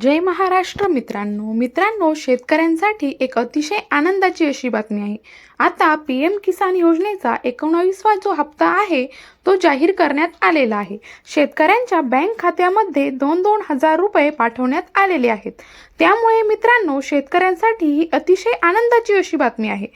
जय महाराष्ट्र मित्रांनो. मित्रांनो शेतकऱ्यांसाठी एक अतिशय आनंदाची अशी बातमी आहे. आता पी एम किसान योजनेचा एकोणावीसवा जो हप्ता आहे तो जाहीर करण्यात आलेला आहे. शेतकऱ्यांच्या बँक खात्यामध्ये दोन दोन हजार रुपये पाठवण्यात आलेले आहेत. त्यामुळे मित्रांनो शेतकऱ्यांसाठी ही अतिशय आनंदाची अशी बातमी आहे.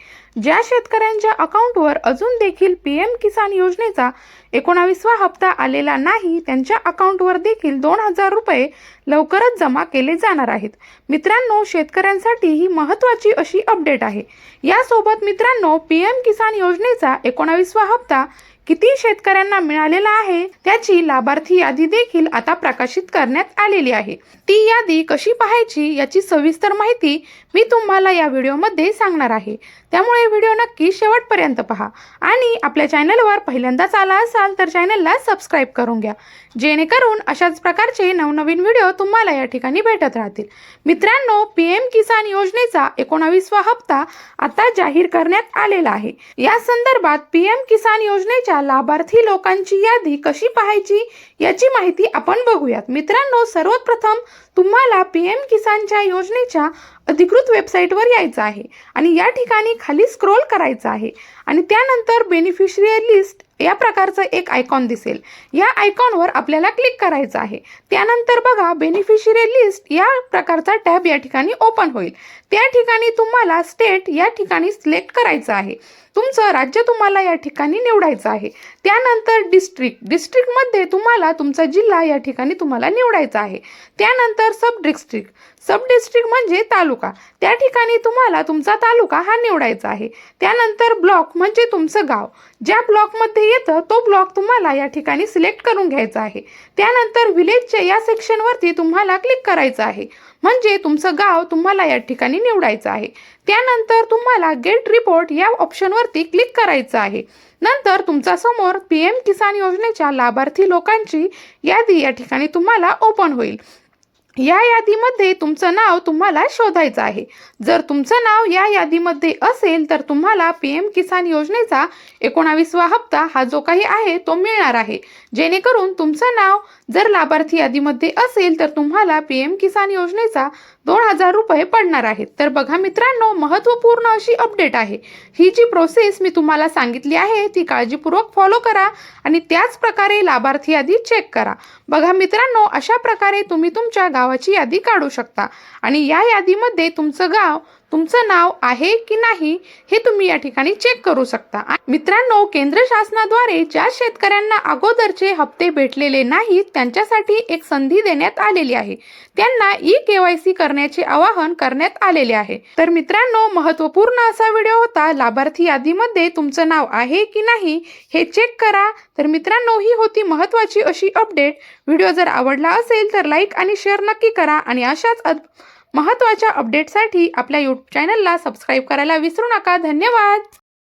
ज्या शेतकऱ्यांच्या अकाउंटवर अजून देखील पी एम किसान योजनेचा एकोणावीसवा हप्ता आलेला नाही त्यांच्या अकाउंटवर देखील दोन हजार रुपये लवकरच जमा केले जाणार आहेत. मित्रांनो शेतकऱ्यांसाठी ही महत्त्वाची अशी अपडेट आहे. यासोबत मित्रांनो पी एम किसान योजनेचा एकोणावीसवा हप्ता किती शेतकऱ्यांना मिळालेला आहे त्याची लाभार्थी यादी देखील आता प्रकाशित करण्यात आलेली आहे. ती यादी कशी पाहायची याची सविस्तर माहिती मी तुम्हाला या व्हिडिओमध्ये सांगणार आहे. त्यामुळे व्हिडिओ नक्की शेवटपर्यंत पहा आणि आपल्या चॅनलवर पहिल्यांदाच आला असाल तर चॅनलला सबस्क्राईब करून घ्या. जेणेकरून अशाच प्रकारचे नवनवीन व्हिडिओ तुम्हाला या ठिकाणी भेटत राहतील. मित्रांनो पी एम किसान योजनेचा एकोणावीसवा हप्ता आता जाहीर करण्यात आलेला आहे. या संदर्भात पी एम किसान योजनेच्या लाभार्थी लोकांची यादी कशी पाहायची याची माहिती आपण बघूयात. मित्रांनो सर्वप्रथम तुम्हाला पी एम किसानच्या योजनेच्या अधिकृत वेबसाईटवर यायचं आहे आणि या ठिकाणी खाली स्क्रोल करायचं आहे आणि त्यानंतर बेनिफिशरी लिस्ट या प्रकारचं एक आयकॉन दिसेल. या आयकॉनवर आपल्याला क्लिक करायचं आहे. त्यानंतर बघा बेनिफिशरी लिस्ट या प्रकारचा टॅब या ठिकाणी ओपन होईल. त्या ठिकाणी तुम्हाला स्टेट या ठिकाणी सिलेक्ट करायचं आहे. तुमचं राज्य तुम्हाला या ठिकाणी निवडायचं आहे. त्यानंतर डिस्ट्रिक्ट डिस्ट्रिक्टमध्ये तुम्हाला तुमचा जिल्हा या ठिकाणी तुम्हाला निवडायचा आहे. त्यानंतर सब डिस्ट्रिक्ट सब डिस्ट्रिक्ट म्हणजे तालुका. त्या ठिकाणी तुम्हाला तुमचा तालुका हा निवडायचा आहे. त्यानंतर ब्लॉक म्हणजे तुमचं गाव. ज्या ब्लॉकमध्ये येतं तो ब्लॉक तुम्हाला या ठिकाणी सिलेक्ट करून घ्यायचा आहे. त्यानंतर विलेजच्या या सेक्शनवरती तुम्हाला क्लिक करायचं आहे. म्हणजे तुमचं गाव तुम्हाला या ठिकाणी निवडायचं आहे. त्यानंतर तुम्हाला गेट रिपोर्ट या ऑप्शनवरती क्लिक करायचं आहे. नंतर तुमच्यासमोर पी एम किसान योजनेच्या लाभार्थी लोकांची यादी या ठिकाणी तुम्हाला ओपन होईल. या यादीमध्ये तुमचं नाव तुम्हाला शोधायचं आहे. जर तुमचं नाव या यादीमध्ये असेल तर तुम्हाला पी एम किसान योजनेचा एकोणावीसवा हप्ता हा जो काही आहे तो मिळणार आहे. जेणेकरून तुमचं नाव जर लाभार्थी यादीमध्ये असेल तर तुम्हाला पी एम किसान योजनेचा दोन हजार रुपये पडणार आहेत. तर बघा मित्रांनो महत्त्वपूर्ण अशी अपडेट आहे. ही जी प्रोसेस मी तुम्हाला सांगितली आहे ती काळजीपूर्वक फॉलो करा आणि त्याच प्रकारे लाभार्थी यादी चेक करा. बघा मित्रांनो अशा प्रकारे तुम्ही तुमच्या गावाची यादी काढू शकता. आणि या यादीमध्ये तुमचं गाव तुमचं नाव आहे की नाही हे तुम्ही या ठिकाणी चेक करू शकता. मित्रांनो केंद्र शासनाद्वारे ज्या शेतकऱ्यांना अगोदरचे हप्ते भेटलेले नाहीत त्यांच्यासाठी एक संधी देण्यात आलेली आहे. त्यांना ई केवायसी करण्याचे आवाहन करण्यात आलेले आहे. तर मित्रांनो महत्त्वपूर्ण असा व्हिडिओ होता लाभार्थी यादीमध्ये तुमचं नाव आहे की नाही हे चेक करा. तर मित्रांनो ही होती महत्त्वाची अशी अपडेट व्हिडिओ जर आवडला असेल तर लाईक आणि शेअर नक्की करा. आणि अशाच महत्त्वाच्या अपडेटसाठी आपल्या यूट्यूब चॅनलला सबस्क्राईब करायला विसरू नका. धन्यवाद!